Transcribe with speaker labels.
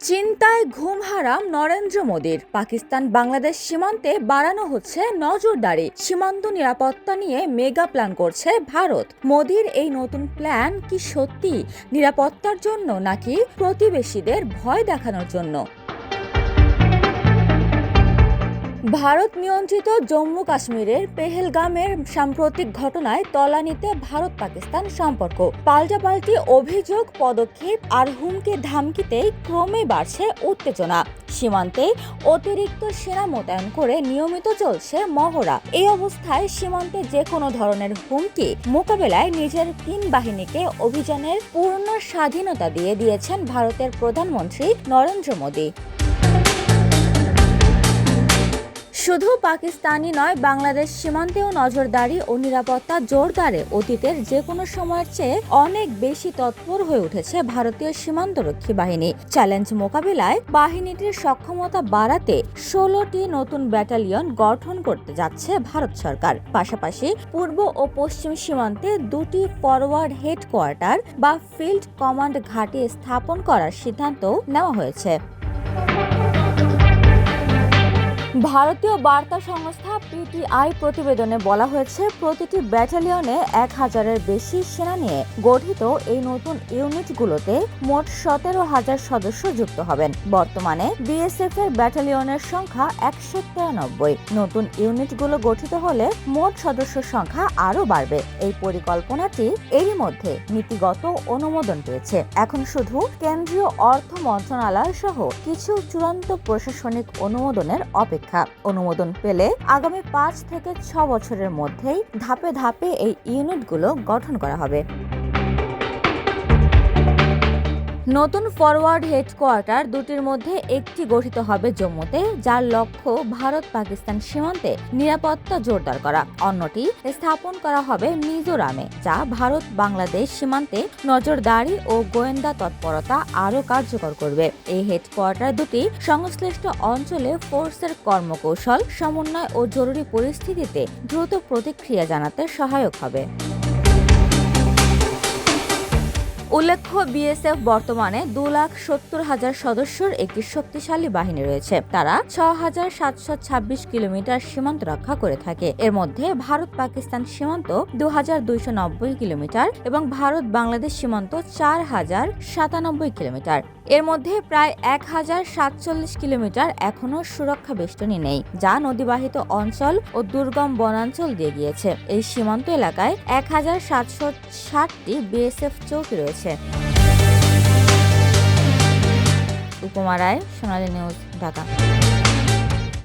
Speaker 1: চিন্তায় ঘুম হারাম নরেন্দ্র মোদীর। পাকিস্তান বাংলাদেশ সীমান্তে বাড়ানো হচ্ছে নজরদারি। সীমান্ত নিরাপত্তা নিয়ে মেগা প্ল্যান করছে ভারত। মোদীর এই নতুন প্ল্যান কি সত্যি? নিরাপত্তার জন্য নাকি প্রতিবেশীদের ভয় দেখানোর জন্য? ভারত নিয়ন্ত্রিত জম্মু কাশ্মীরের পেহেলগামের সাম্প্রতিক ঘটনায় তলানিতে ভারত পাকিস্তান সম্পর্ক। পাল্টাপাল্টি অভিযোগ, পদক্ষেপ আর হুমকি ধামকিতেই ক্রমে বাড়ছে উত্তেজনা। সীমান্তে অতিরিক্ত সেনা মোতায়েন করে নিয়মিত চলছে মহড়া। এই অবস্থায় সীমান্তে যে কোনো ধরনের হুমকি মোকাবেলায় নিজের তিন বাহিনীকে অভিযানের পূর্ণ স্বাধীনতা দিয়ে দিয়েছেন ভারতের প্রধানমন্ত্রী নরেন্দ্র মোদী। শুধু পাকিস্তানি নয়, বাংলাদেশ সীমান্তেও নজরদারি ও নিরাপত্তা জোরদারে অতীতের যে কোনো সময়ের চেয়ে অনেক বেশি তৎপর হয়ে উঠেছে ভারতীয় সীমান্তরক্ষী বাহিনী। চ্যালেঞ্জ মোকাবিলায় বাহিনীটির সক্ষমতা বাড়াতে ষোলোটি নতুন ব্যাটালিয়ন গঠন করতে যাচ্ছে ভারত সরকার। পাশাপাশি পূর্ব ও পশ্চিম সীমান্তে দুটি ফরওয়ার্ড হেডকোয়ার্টার বা ফিল্ড কমান্ড ঘাঁটি স্থাপন করার সিদ্ধান্ত নেওয়া হয়েছে। ভারতীয় বার্তা সংস্থা পিটিআই প্রতিবেদনে বলা হয়েছে, প্রতিটি ব্যাটালিয়নে এক হাজারের বেশি সেনা নিয়ে গঠিত এই নতুন ইউনিটগুলোতে মোট সতেরো হাজার সদস্য যুক্ত হবেন। বর্তমানে বিএসএফ এর ব্যাটালিয়নের সংখ্যা একশো তিরানব্বই। নতুন ইউনিটগুলো গঠিত হলে মোট সদস্য সংখ্যা আরও বাড়বে। এই পরিকল্পনাটি এরই মধ্যে নীতিগত অনুমোদন পেয়েছে। এখন শুধু কেন্দ্রীয় অর্থ মন্ত্রণালয় সহ কিছু চূড়ান্ত প্রশাসনিক অনুমোদনের অপেক্ষা। অনুমোদন পেলে আগামী পাঁচ থেকে ছ বছরের মধ্যেই ধাপে ধাপে এই ইউনিটগুলো গঠন করা হবে। নতুন ফরওয়ার্ড হেডকোয়ার্টার দুটির মধ্যে একটি গঠিত হবে জম্মুতে, যার লক্ষ্য ভারত পাকিস্তান সীমান্তে নিরাপত্তা জোরদার করা। অন্যটি স্থাপন করা হবে মিজোরামে, যা ভারত বাংলাদেশ সীমান্তে নজরদারি ও গোয়েন্দা তৎপরতা আরও কার্যকর করবে। এই হেডকোয়ার্টার দুটি সংশ্লিষ্ট অঞ্চলে ফোর্সের কর্মকৌশল, সমন্বয় ও জরুরি পরিস্থিতিতে দ্রুত প্রতিক্রিয়া জানাতে সহায়ক হবে। উল্লেখ্য বিএসএফ বর্তমানে দু লাখ সত্তর হাজার সদস্যর একটি শক্তিশালী বাহিনী রয়েছে। তারা ছ হাজার সাতশো ছাব্বিশ কিলোমিটার সীমান্ত রক্ষা করে থাকে। এর মধ্যে ভারত পাকিস্তান সীমান্ত দু হাজার দুইশো নব্বই কিলোমিটার এবং ভারত বাংলাদেশ সীমান্ত চার হাজার সাতানব্বই কিলোমিটার। এর মধ্যে প্রায় এক হাজার সাতচল্লিশ কিলোমিটার এখনও সুরক্ষা বেষ্টনী নেই, যা নদীবাহিত অঞ্চল ও দুর্গম বনাঞ্চল দিয়ে গিয়েছে। এই সীমান্ত এলাকায় এক হাজার সাতশো ষাটটি বিএসএফ চৌকি রয়েছে। উপমা রায়, সোনালী নিউজ, ঢাকা।